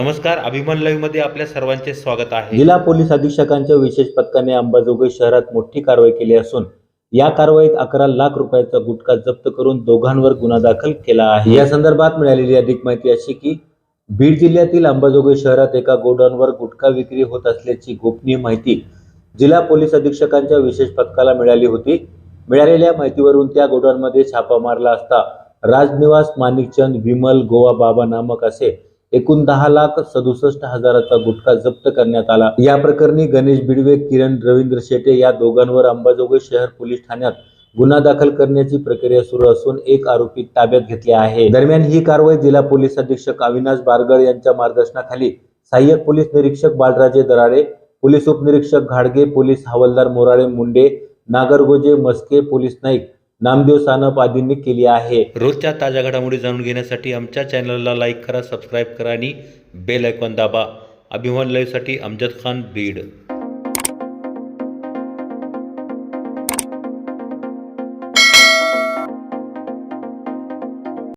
नमस्कार अभिमान लाईव्हमध्ये आपल्या सर्वांचे स्वागत आहे. जिल्हा पोलीस अधीक्षकांच्या विशेष पथकाने अंबाजोगाई शहरात मोठी कारवाई केली असून या कारवाईत अकरा लाख रुपयाचा गुटखा जप्त करून दोघांवर गुन्हा दाखल केला आहे. या संदर्भात मिळालेली अधिक माहिती अशी की बीड जिल्ह्यातील अंबाजोगाई शहरात एका गोडाऊनवर गुटखा विक्री होत असल्याची गोपनीय माहिती जिल्हा पोलीस अधीक्षकांच्या विशेष पथकाला मिळाली होती. मिळालेल्या माहितीवरून त्या गोडाऊनमध्ये छापा मारला असता राजनिवास माणिकचंद विमल गोवा बाबा नामक असे एकूण दहा लाख सदुसष्ट हजाराचा गुटखा जप्त करण्यात आला. या प्रकरणी गणेश बिडवे किरण रवींद्र शेटे या दोघांवर अंबाजोगाई शहर पोलीस ठाण्यात गुन्हा दाखल करण्याची प्रक्रिया सुरू असून एक आरोपी ताब्यात घेतले आहे. दरम्यान ही कारवाई जिल्हा पोलीस अधीक्षक अविनाश बारगळ यांच्या मार्गदर्शनाखाली सहाय्यक पोलीस निरीक्षक बालराजे दराडे पोलीस उपनिरीक्षक घाडगे पोलीस हवालदार मोराळे मुंडे नागरगोजे मस्के पोलीस नाईक नामदेव सानप आदींनी केली आहे. रोजच्या ताज्या घडामोडी जाणून घेण्यासाठी आमच्या चॅनलला लाईक करा सबस्क्राईब करा आणि बेल आयकॉन दाबा. अभिमान लाईव्हसाठी अमजद खान बीड.